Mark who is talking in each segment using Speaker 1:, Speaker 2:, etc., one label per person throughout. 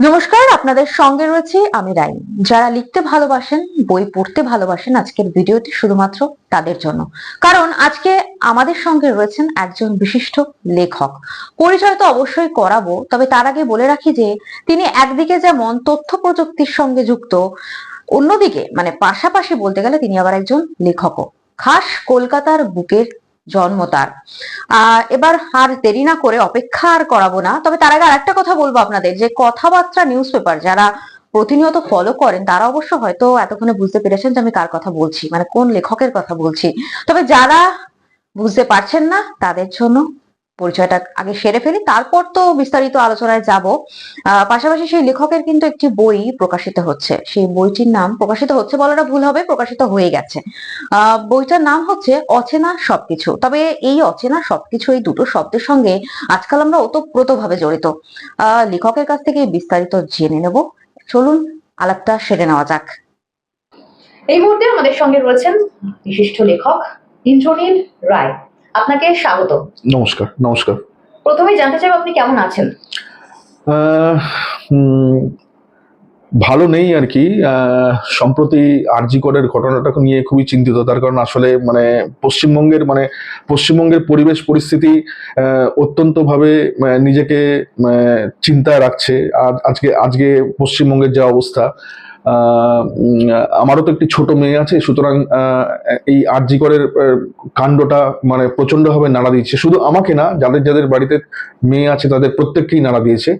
Speaker 1: নমস্কার, আপনাদের সঙ্গে রয়েছে আমি রাইন যারা লিখতে ভালোবাসেন, বই পড়তে ভালোবাসেন, আজকের ভিডিওটি শুধুমাত্র তাদের জন্য। কারণ আজকে আমাদের সঙ্গে রয়েছেন একজন বিশিষ্ট লেখক। পরিচয় তো অবশ্যই করাবো, তবে তার আগে বলে রাখি যে, তিনি একদিকে যেমন তথ্য প্রযুক্তির সঙ্গে যুক্ত, অন্যদিকে মানে পাশাপাশি বলতে গেলে তিনি আবার একজন লেখকও। খাস কলকাতার বুকের জন্ম তার। এবার আর দেরি না করে অপেক্ষা আর করাবো না, তবে তার আগে আর একটা কথা বলব আপনাদের, যে কথাবার্তা নিউজ পেপার যারা প্রতিনিয়ত ফলো করেন, তারা অবশ্য হয়তো এতক্ষণে বুঝতে পেরেছেন যে আমি কার কথা বলছি মানে কোন লেখকের কথা বলছি। তবে যারা বুঝতে পারছেন না, তাদের জন্য পরিচয়টা আগে সেরে ফেলি, তারপর তো বিস্তারিত আলোচনায় যাব। পাশাপাশি সেই লেখকের কিন্তু একটি বই প্রকাশিত হচ্ছে। সেই বইটির নাম প্রকাশিত হচ্ছে বলাটা ভুল হবে, প্রকাশিত হয়ে গেছে। বইটার নাম হচ্ছে অচেনা সবকিছু। তবে এই অচেনা সবকিছু, এই দুটো শব্দের সঙ্গে আজকাল আমরা ওতপ্রোত ভাবে জড়িত লেখকের কাছ থেকে বিস্তারিত জেনে নেব। চলুন, আলাপটা সেরে নেওয়া যাক।
Speaker 2: এই মুহূর্তে আমাদের সঙ্গে রয়েছেন বিশিষ্ট লেখক ইন্দ্রনীল রায়। আপনাকে স্বাগত
Speaker 3: নমস্কার নমস্কার।
Speaker 2: প্রথমেই জানতে চাইব আপনি কেমন আছেন?
Speaker 3: ভালো নেই আর কি। সম্প্রতি আরজি করের ঘটনাটাকে নিয়ে খুবই চিন্তিত। তার কারণ আসলে মানে পশ্চিমবঙ্গের মানে পশ্চিমবঙ্গের পরিবেশ পরিস্থিতি অত্যন্তভাবে নিজেকে চিন্তায় রাখছে। আর আজকে আজকে পশ্চিমবঙ্গের যা অবস্থা আমারও তো একটি ছোট মেয়ে আছে সুতরাং এই আরজি করের কাণ্ডটা মানে প্রচন্ডভাবে নাড়া দিচ্ছে শুধু আমাকে না যাদের যাদের বাড়িতে মেয়ে আছে তাদের প্রত্যেককেই নাড়া দিয়েছে।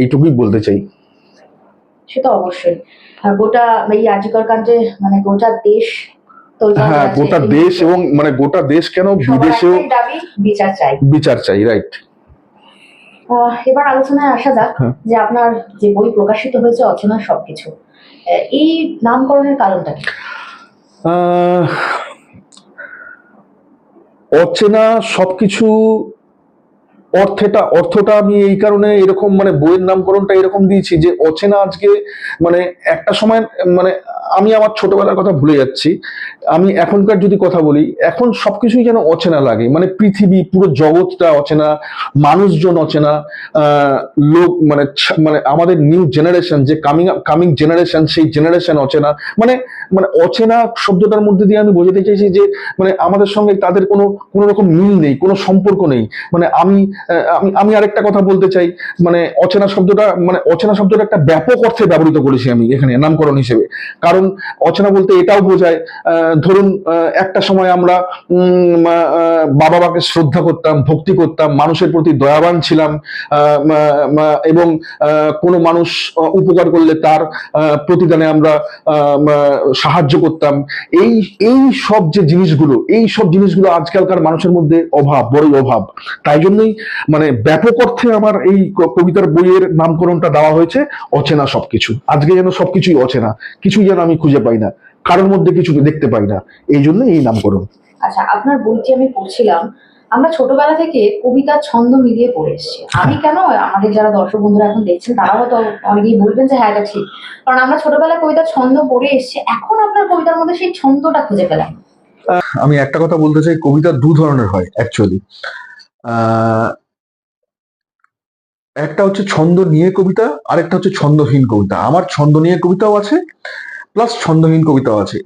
Speaker 3: এইটুকুই বলতে চাই।
Speaker 2: সে তো অবশ্যই। গোটা এই আজিকর কাণ্ডে মানে গোটা দেশ
Speaker 3: হ্যাঁ গোটা দেশ এবং মানে গোটা দেশ কেন বিদেশেও
Speaker 2: বিচার চাই।
Speaker 3: বিচার চাই রাইট
Speaker 2: এবার আলোচনায় আসা যাক
Speaker 3: হ্যাঁ।
Speaker 2: যে আপনার যে বই প্রকাশিত হয়েছে অচেনা সবকিছু এই নামকরণের কারণটা কি
Speaker 3: অচেনা সবকিছু অর্থেটা অর্থটা আমি এই কারণে এরকম মানে বইয়ের নামকরণটা এরকম দিয়েছি যে অচেনা আজকে মানে একটা সময় মানে আমি আমার ছোটবেলার কথা ভুলে যাচ্ছি। আমি এখনকার যদি কথা বলি, এখন সবকিছুই যেন অচেনা লাগে। মানে পৃথিবী, পুরো জগৎটা অচেনা, মানুষজন অচেনা লোক মানে মানে আমাদের নিউ জেনারেশন যে কামিং কামিং জেনারেশন সেই জেনারেশন অচেনা। মানে মানে অচেনা শব্দটার মধ্যে দিয়ে আমি বোঝাতে চাইছি যে মানে আমাদের সঙ্গে তাদের কোনো কোনো রকম মিল নেই, কোনো সম্পর্ক নেই। মানে আমি আমি আমি আরেকটা কথা বলতে চাই। মানে অচেনা শব্দটা মানে অচেনা শব্দটা একটা ব্যাপক অর্থে ব্যবহৃত করেছি আমি এখানে, নামকরণ হিসেবে। কারণ অচেনা বলতে এটাও বোঝায় ধরুন একটা সময় আমরা বাবা মাকে শ্রদ্ধা করতাম, ভক্তি করতাম, মানুষের প্রতি দয়াবান ছিলাম এবং কোনো মানুষ উপকার করলে তার প্রতিদানে আমরা সাহায্য করতাম। এই এই সব যে জিনিসগুলো, এই সব জিনিসগুলো আজকালকার মানুষের মধ্যে অভাব, বড়ই অভাব। তাই জন্যই মানে ব্যাপক অর্থে আমার এই কবিতার বইয়ের নামকরণটা দেওয়া হয়েছে, অচেনা সবকিছু। আজকে যেন সবকিছুই অচেনা, কিছুই যেন আমি খুঁজে পাই না। কারোর মধ্যে কিছু দেখতে পাই না। এই জন্য এই নামকরণ।
Speaker 2: আচ্ছা আপনার বইটি আমি পড়ছিলাম আমরা ছোটবেলা থেকে কবিতা ছন্দ মিলিয়ে পড়ে এসেছি। আমি কেন আমাদের যারা দর্শক বন্ধুরা এখন দেখছেন তারা হয়তো অনেকেই বলবেন যে হ্যাঁ এটা ঠিক। কারণ আমরা ছোটবেলায় কবিতা ছন্দ পড়ে এসেছি এখন আপনার কবিতার মধ্যে সেই ছন্দটা খুঁজে পেলাম।
Speaker 3: আমি একটা কথা বলতে চাই কবিতা দু ধরনের হয় অ্যাকচুয়ালি একটা হচ্ছে ছন্দ নিয়ে কবিতা আরেকটা হচ্ছে ছন্দহীন কবিতা। আমার ছন্দ নিয়ে কবিতাও আছে প্লাস ছন্দহীন কবিতাও আছে।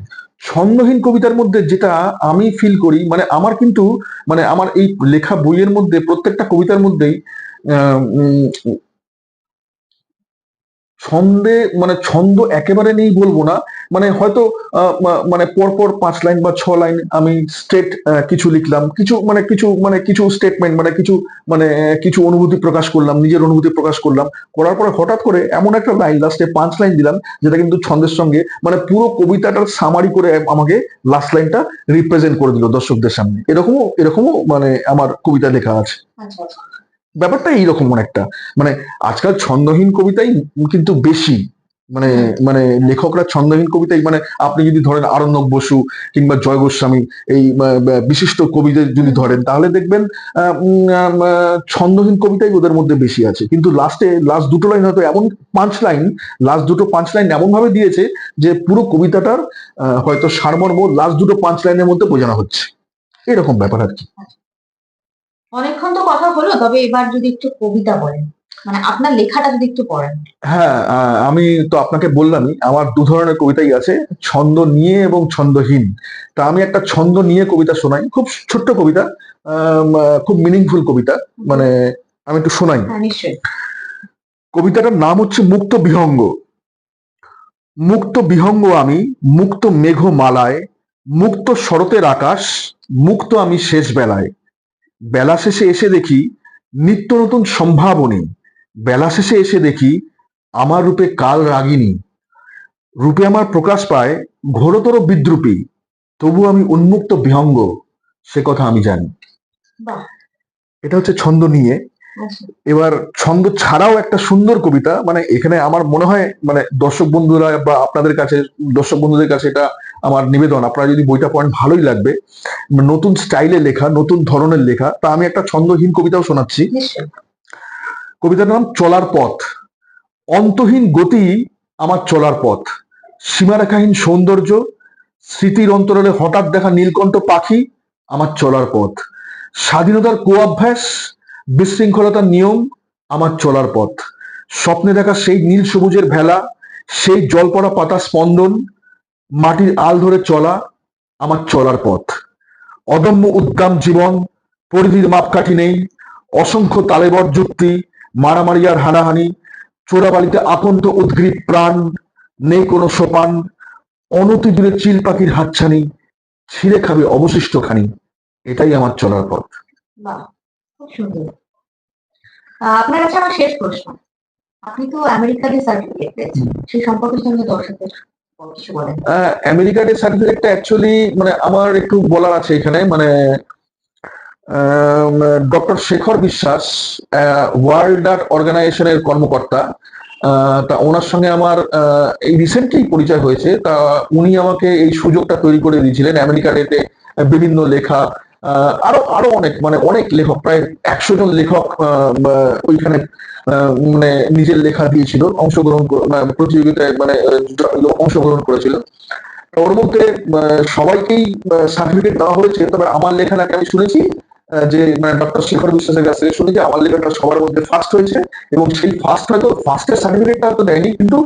Speaker 3: ছন্দহীন কবিতার মধ্যে যেটা আমি ফিল করি মানে আমার কিন্তু মানে আমার এই লেখা বইয়ের মধ্যে, প্রত্যেকটা কবিতার মধ্যেই ছন্দে মানে ছন্দ একেবারে নেই বলব না। মানে হয়তো মানে পরপর পাঁচ লাইন বা ছ লাইন আমি স্টেট কিছু লিখলাম। কিছু মানে কিছু মানে কিছু স্টেটমেন্ট মানে কিছু মানে কিছু অনুভূতি প্রকাশ করলাম, নিজের অনুভূতি প্রকাশ করলাম। করার পরে হঠাৎ করে এমন একটা লাইন লাস্টে পাঁচ লাইন দিলাম, যেটা কিন্তু ছন্দের সঙ্গে মানে পুরো কবিতাটার সামারি করে আমাকে লাস্ট লাইনটা রিপ্রেজেন্ট করে দিল দর্শকদের সামনে। এরকমও এরকমও মানে আমার কবিতা লেখা আছে।
Speaker 2: আচ্ছা আচ্ছা।
Speaker 3: ব্যাপারটা এইরকম একটা মানে আজকাল ছন্দহীন কবিতাই কিন্তু বেশি মানে মানে লেখকরা ছন্দহীন কবিতাই মানে আপনি যদি ধরেন আরণ্যক বসু কিংবা জয় গোস্বামী, এই বিশিষ্ট কবিদের যদি ধরেন, তাহলে দেখবেন ছন্দহীন কবিতাই ওদের মধ্যে বেশি আছে। কিন্তু লাস্টে লাস্ট দুটো লাইন হয়তো এমন পাঁচ লাইন লাস্ট দুটো পাঁচ লাইন এমন ভাবে দিয়েছে যে পুরো কবিতাটার হয়তো সারমর্ম লাস্ট দুটো পাঁচ লাইনের মধ্যে বোঝানো হচ্ছে। এরকম ব্যাপার আর কি।
Speaker 1: অনেকক্ষণ তো কথা হলো তবে এবার যদি একটু কবিতা বলেন। মানে আপনার লেখাটা যদি একটু পড়েন।
Speaker 3: হ্যাঁ আমি তো আপনাকে বললামই আমার দু ধরনের কবিতাই আছে ছন্দ নিয়ে এবং ছন্দহীন। তা আমি একটা ছন্দ নিয়ে কবিতা শোনাই খুব ছোট্ট কবিতা খুব মিনিংফুল কবিতা মানে আমি একটু শোনাই।
Speaker 1: হ্যাঁ
Speaker 3: কবিতাটার নাম হচ্ছে মুক্ত বিহঙ্গ। মুক্ত বিহঙ্গ আমি মুক্ত মেঘ মালায় মুক্ত শরতের আকাশ মুক্ত আমি শেষ বেলায় বেলা শেষে এসে দেখি নিত্য নতুন সম্ভাবনী। বেলা শেষে এসে দেখি আমার রূপে কাল রাগিনী। রূপে আমার প্রকাশ পায় ঘোরতর বিদ্রুপী তবু আমি উন্মুক্ত বিহঙ্গ সে কথা আমি জানি। এটা হচ্ছে ছন্দ নিয়ে এবার ছন্দ ছাড়াও একটা সুন্দর কবিতা মানে এখানে আমার মনে হয় মানে দর্শক বন্ধুরা বা আপনাদের কাছে দর্শক বন্ধুদের কাছে এটা আমার নিবেদন। আপনারা যদি বইটা পড়েন ভালোই লাগবে। নতুন স্টাইলে লেখা নতুন ধরনের লেখা তা আমি একটা ছন্দহীন কবিতাও শোনাচ্ছি। কবিতার নাম চলার পথ। অন্তহীন গতি আমার চলার পথ। সীমারেখাহীন সৌন্দর্য স্মৃতির অন্তরালে হঠাৎ দেখা নীলকণ্ঠ পাখি আমার চলার পথ। স্বাধীনতার কোয়াভ্যাস বিশৃঙ্খলতার নিয়ম আমার চলার পথ। স্বপ্নে দেখা সেই নীল সবুজের ভেলা, সেই জলপড়া পাতা স্পন্দন, মাটির আল ধরে চলা আমার চলার পথ। অদম্য উদ্দাম জীবন, পরিধির মাপকাঠি নেই, অসংখ্য তালেবর যুক্তি, মারামারি আর হানাহানি, চোরাবালিতে আকন্ত উদ্গ্রীব প্রাণ, নেই কোনো সোপান, অনতি দূরে চিল পাখির হাতছানি, ছিঁড়ে খাবে অবশিষ্ট খানি এটাই আমার চলার পথ।
Speaker 1: খুব সুন্দর। আপনার কাছে আমার শেষ প্রশ্ন। আপনি তো আমেরিকাতে সার্টিফিকেট পেয়েছেন। সেই সম্পর্কে সঙ্গে দর্শকদের
Speaker 3: আমেরিকার এই সার্টিফিকেটটা অ্যাকচুয়ালি মানে আমার একটু বলার আছে এখানে। মানে ডক্টর শেখর বিশ্বাস ওয়ার্ল্ড আর্ট অর্গানাইজেশনের কর্মকর্তা। তা ওনার সঙ্গে আমার এই রিসেন্টলি পরিচয় হয়েছে। তা উনি আমাকে এই সুযোগটা তৈরি করে দিয়েছিলেন আমেরিকার এতে বিভিন্ন লেখা আরও আরও অনেক মানে অনেক লেখক, প্রায় একশো জন লেখক ওইখানে মানে নিজের লেখা দিয়েছিল, অংশগ্রহণ মানে প্রতিযোগিতায় মানে অংশগ্রহণ করেছিল। ওর মধ্যে সবাইকেই সার্টিফিকেট দেওয়া হয়েছে, তবে আমার লেখা নাকি আমি শুনেছি যে মানে ডক্টর শেখর বিশ্বাসের কাছ থেকে শুনেছি, আমার লেখাটা সবার মধ্যে ফার্স্ট হয়েছে, এবং সেই ফার্স্ট হয়তো ফার্স্টের সার্টিফিকেটটা হয়তো দেয়নি, কিন্তু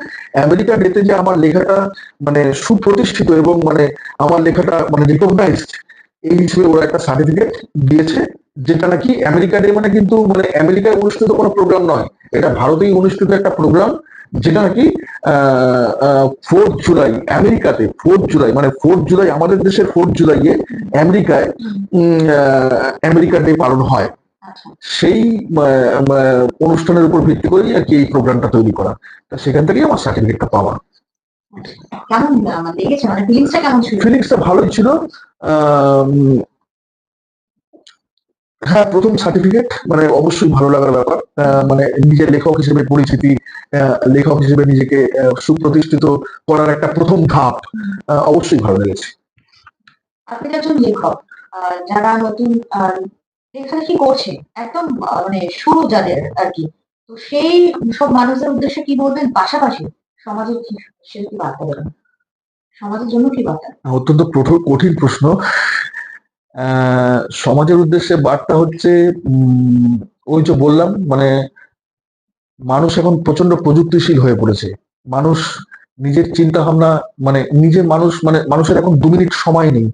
Speaker 3: আমেরিকা ডেতে যে আমার লেখাটা মানে সুপ্রতিষ্ঠিত এবং মানে আমার লেখাটা মানে রিকগনাইজড এই হিসেবে ওরা একটা সার্টিফিকেট দিয়েছে যেটা নাকি আমেরিকা ডে মানে কিন্তু মানে আমেরিকায় অনুষ্ঠিত কোনো প্রোগ্রাম নয়। এটা ভারতেই অনুষ্ঠিত একটা প্রোগ্রাম যেটা নাকি ফোর্থ জুলাই আমেরিকাতে ফোর্থ জুলাই মানে ফোর্থ জুলাই আমাদের দেশের ফোর্থ জুলাইয়ে আমেরিকায় উম, আহ, আমেরিকা ডে পালন হয়। সেই অনুষ্ঠানের উপর ভিত্তি করেই আর কি এই প্রোগ্রামটা তৈরি করা। সেখান থেকেই আমার সার্টিফিকেটটা পাওয়া।
Speaker 1: কেমন লেগেছে মানে ফিলিংসটা কেমন ছিল?
Speaker 3: ফিলিংসটা ভালোই ছিল হ্যাঁ প্রথম সার্টিফিকেট মানে অবশ্যই ভালো লাগার ব্যাপার মানে নিজের লেখক হিসেবে পরিচিতি লেখক হিসেবে নিজেকে সুপ্রতিষ্ঠিত করার একটা প্রথম ধাপ অবশ্যই ভালো লেগেছে।
Speaker 1: আপনি একজন লেখক যারা নতুন লেখালেখি করছে একদম মানে শুরু যাদের আর কি তো সেই সব মানুষের উদ্দেশ্যে কি বলবেন? পাশাপাশি সমাজের কি বার্তা দেবেন সমাজের জন্য কি বার্তা?
Speaker 3: অত্যন্ত প্রথম কঠিন প্রশ্ন। সমাজের উদ্দেশ্যে বার্তা হচ্ছে ওই যে বললাম মানে মানুষ এখন প্রচণ্ড প্রযুক্তিশীল হয়ে পড়েছে। মানুষ নিজের চিন্তা ভাবনা মানে নিজের মানুষ মানে মানুষের এখন দু মিনিট সময় নেই।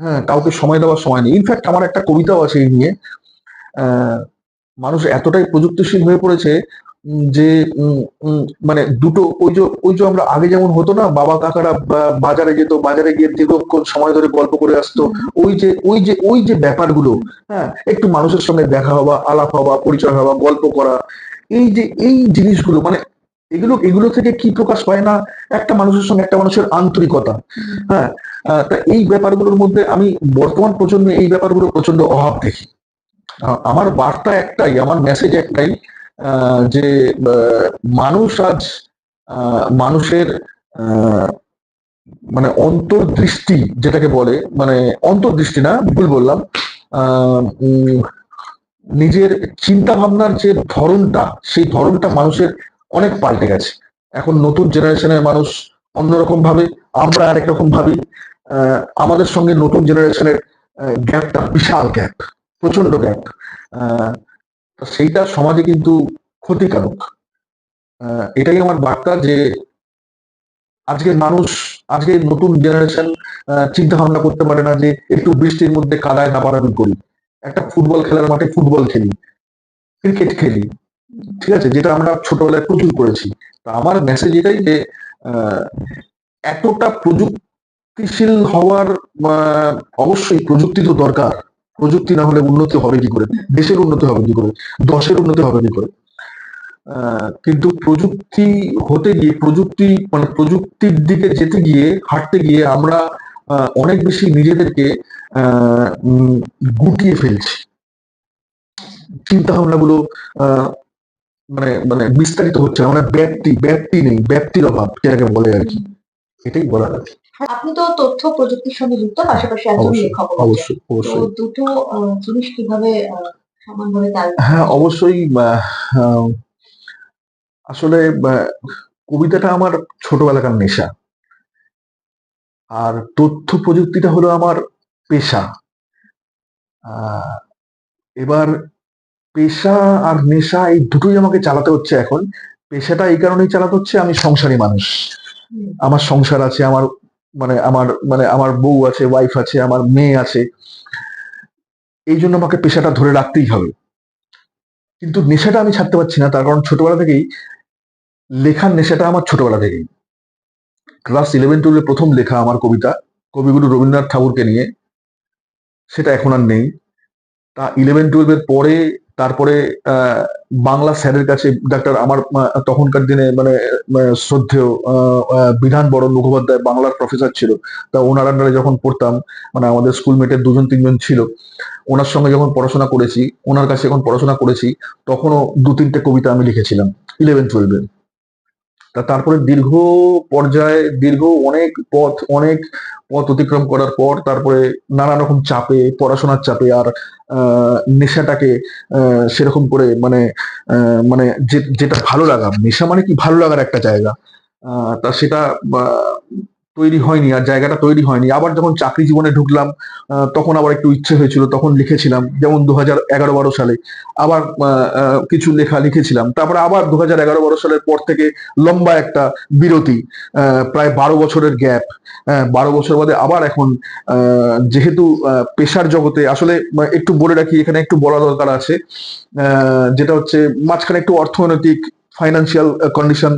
Speaker 3: হ্যাঁ কাউকে সময় দেওয়ার সময় নেই। ইনফ্যাক্ট আমার একটা কবিতাও আছে এই নিয়ে। আহ, মানুষ এতটাই প্রযুক্তিশীল হয়ে পড়েছে যে মানে দুটো, ওই যে ওই যে আমরা আগে যেমন হতো না, বাবা কাকারা বাজারে যেত, বাজারে গিয়ে দীর্ঘক্ষণ সময় ধরে গল্প করে আসতো, ওই যে ওই যে ওই যে ব্যাপারগুলো হ্যাঁ একটু মানুষের সঙ্গে দেখা হওয়া, আলাপ হওয়া, পরিচয় হওয়া, গল্প করা, এই যে, এই জিনিসগুলো মানে এগুলো এগুলো থেকে কি প্রকাশ পায় না? একটা মানুষের সঙ্গে একটা মানুষের আন্তরিকতা হ্যাঁ তা এই ব্যাপারগুলোর মধ্যে আমি বর্তমান প্রজন্মে এই ব্যাপারগুলো প্রচণ্ড অভাব দেখি। আমার বার্তা একটাই, আমার মেসেজ একটাই যে মানুষ আজ মানুষের মানে অন্তর্দৃষ্টি যেটাকে বলে মানে অন্তর্দৃষ্টি না, ভুল বললাম নিজের চিন্তা ভাবনার যে ধরনটা, সেই ধরনটা মানুষের অনেক পাল্টে গেছে। এখন নতুন জেনারেশনের মানুষ অন্যরকম ভাবে, আমরা আরেক রকম ভাবি আমাদের সঙ্গে নতুন জেনারেশনের গ্যাপটা, বিশাল গ্যাপ প্রচণ্ড গ্যাপ। সেইটা সমাজে কিন্তু ক্ষতিকারক। এটাই আমার বার্তা যে আজকের মানুষ আজকে নতুন জেনারেশন চিন্তা ভাবনা করতে পারে না যে একটু বৃষ্টির মধ্যে কাদায় দাপাদাপি করি। একটা ফুটবল খেলার মাঠে ফুটবল খেলি ক্রিকেট খেলি, ঠিক আছে? যেটা আমরা ছোটবেলায় প্রচুর করেছি। তা আমার মেসেজ এটাই যে এতটা প্রযুক্তিশীল হওয়ার অবশ্যই প্রযুক্তি তো দরকার। প্রযুক্তি না হলে উন্নতি হবে কি করে? দেশের উন্নতি হবে কি করে? দশের উন্নতি হবে কি করে? কিন্তু প্রযুক্তি হতে গিয়ে, প্রযুক্তি মানে প্রযুক্তির দিকে যেতে গিয়ে, হাঁটতে গিয়ে আমরা অনেক বেশি নিজেদেরকে গুটিয়ে ফেলছি। চিন্তা ভাবনাগুলো মানে মানে বিস্তারিত হচ্ছে না। মানে ব্যাপ্তি ব্যাপ্তি নেই, ব্যাপ্তির অভাব, যেটাকে বলে আর কি। এটাই বলার আছে।
Speaker 1: আপনি তো তথ্য প্রযুক্তির সঙ্গে যুক্ত পাশাপাশি একজন লেখক
Speaker 3: অবশ্যই অবশ্যই।
Speaker 1: দুটো জিনিস কীভাবে সমানভাবে
Speaker 3: হ্যাঁ অবশ্যই আসলে কবিতাটা আমার ছোটবেলাকার নেশা। আর তথ্য প্রযুক্তিটা হলো আমার পেশা। এবার পেশা আর নেশা এই দুটোই আমাকে চালাতে হচ্ছে এখন। পেশাটা এই কারণেই চালাতে হচ্ছে আমি সংসারী মানুষ। আমার সংসার আছে আমার মানে আমার মানে আমার বউ আছে ওয়াইফ আছে, আমার মেয়ে আছে এই জন্য আমাকে পেশাটা ধরে রাখতেই হবে। কিন্তু নেশাটা আমি ছাড়তে পারছি না, তার কারণ ছোটবেলা থেকেই লেখার নেশাটা আমার ছোটবেলা থেকেই। ক্লাস ইলেভেন টুয়েলভে প্রথম লেখা আমার কবিতা, কবিগুরু রবীন্দ্রনাথ ঠাকুরকে নিয়ে, সেটা এখন আর নেই। তা ইলেভেন টুয়েলভের পরে তারপরে বাংলা স্যারের কাছে ডাক্তার আমার তখনকার দিনে মানে আহ, শ্রদ্ধেয় বিধান বরণ মুখোপাধ্যায় বাংলার প্রফেসর ছিল। তা ওনার আন্ডারে যখন পড়তাম মানে আমাদের স্কুলমেটের দুজন তিনজন ছিল। ওনার সঙ্গে যখন পড়াশোনা করেছি ওনার কাছে যখন পড়াশোনা করেছি তখনও দু তিনটে কবিতা আমি লিখেছিলাম ইলেভেন টুয়েলভে তা তারপরে দীর্ঘ পর্যায়ে দীর্ঘ অনেক পথ অনেক পথ অতিক্রম করার পর তারপরে নানা রকম চাপে, পড়াশোনার চাপে আর নেশাটাকে সেরকম করে মানে মানে যেটা ভালো লাগা, নেশা মানে কি ভালো লাগার একটা জায়গা। তা সেটা তৈরি হয়নি আর জায়গাটা তৈরি হয়নি। আবার যখন চাকরি জীবনে ঢুকলাম তখন আবার একটু ইচ্ছে হয়েছিল, তখন লিখেছিলাম, যেমন দু হাজার এগারো বারো সালে। আবার কিছু লেখা লিখেছিলাম। তারপরে আবার দু হাজার এগারো বারো সালের পর থেকে লম্বা একটা বিরতি প্রায় বারো বছরের গ্যাপ। বারো বছর বাদে আবার এখন যেহেতু পেশার জগতে আসলে একটু বলে রাখি, এখানে একটু বলা দরকার আছে। যেটা হচ্ছে, মাঝখানে একটু অর্থনৈতিক ফাইন্যান্সিয়াল কন্ডিশন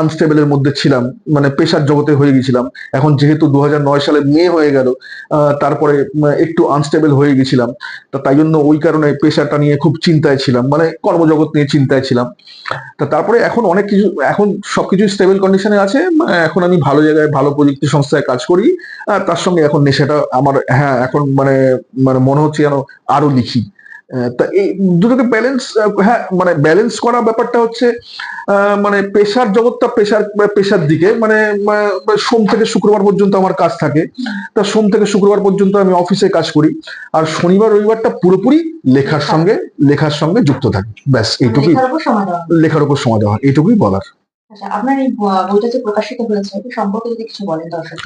Speaker 3: আনস্টেবলের মধ্যে ছিলাম মানে পেশার জগতে হয়ে গেছিলাম। এখন যেহেতু দু সালে মেয়ে হয়ে গেল তারপরে একটু আনস্টেবল হয়ে গেছিলাম। তা তাই জন্য ওই কারণে পেশাটা নিয়ে খুব চিন্তায় ছিলাম মানে কর্মজগৎ নিয়ে চিন্তায় ছিলাম। তা তারপরে এখন অনেক কিছু, এখন সবকিছু স্টেবল কন্ডিশনে আছে এখন আমি ভালো জায়গায়, ভালো প্রযুক্তি সংস্থায় কাজ করি, আর তার সঙ্গে এখন নেশাটা আমার হ্যাঁ এখন মানে মানে মনে হচ্ছে যেন আরও লিখি। তা এই দুটোকে ব্যালেন্স হ্যাঁ মানে ব্যালেন্স করা ব্যাপারটা হচ্ছে মানে পেশার জগৎটা পেশার পেশার দিকে মানে সোম থেকে শুক্রবার পর্যন্ত আমার কাজ থাকে। তা সোম থেকে শুক্রবার পর্যন্ত আমি অফিসে কাজ করি। আর শনিবার রবিবারটা পুরোপুরি লেখার সঙ্গে লেখার সঙ্গে যুক্ত থাকি। ব্যাস এইটুকুই
Speaker 1: লেখার উপর সময় দেওয়া।
Speaker 3: এইটুকুই বলার।
Speaker 1: আচ্ছা আপনার এই বইটা যে প্রকাশিত হয়েছে সম্পর্কে যদি কিছু বলেন দর্শক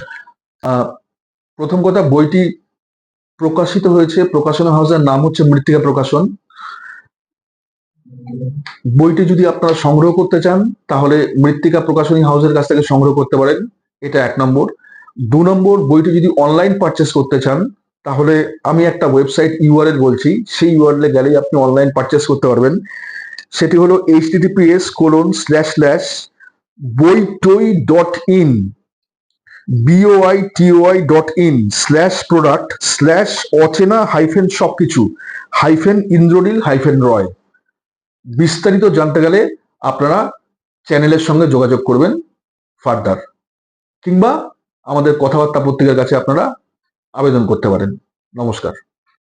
Speaker 3: আহ, প্রথম কথা বইটি প্রকাশিত হয়েছে, প্রকাশনা হাউসের নাম হচ্ছে মৃত্তিকা প্রকাশন। বইটি যদি আপনারা সংগ্রহ করতে চান, তাহলে মৃত্তিকা প্রকাশনী হাউসের কাছ থেকে সংগ্রহ করতে পারেন। এটা এক নম্বর। দু নম্বর, বইটি যদি অনলাইন পারচেস করতে চান, তাহলে আমি একটা ওয়েবসাইট ইউআরএল বলছি। সেই ইউআরএল গেলেই আপনি অনলাইন পারচেস করতে পারবেন। সেটি হলো H TTPS colon slash slash Boitoi dot in BOI TOI dot in slash product slash Achena hyphen Sobkichu hyphen Indranil hyphen Roy. বিস্তারিত জানতে গেলে আপনারা চ্যানেলের সঙ্গে যোগাযোগ করবেন ফার্দার। কিংবা আমাদের কথাবার্তা পত্রিকার কাছে আপনারা আবেদন করতে পারেন। নমস্কার।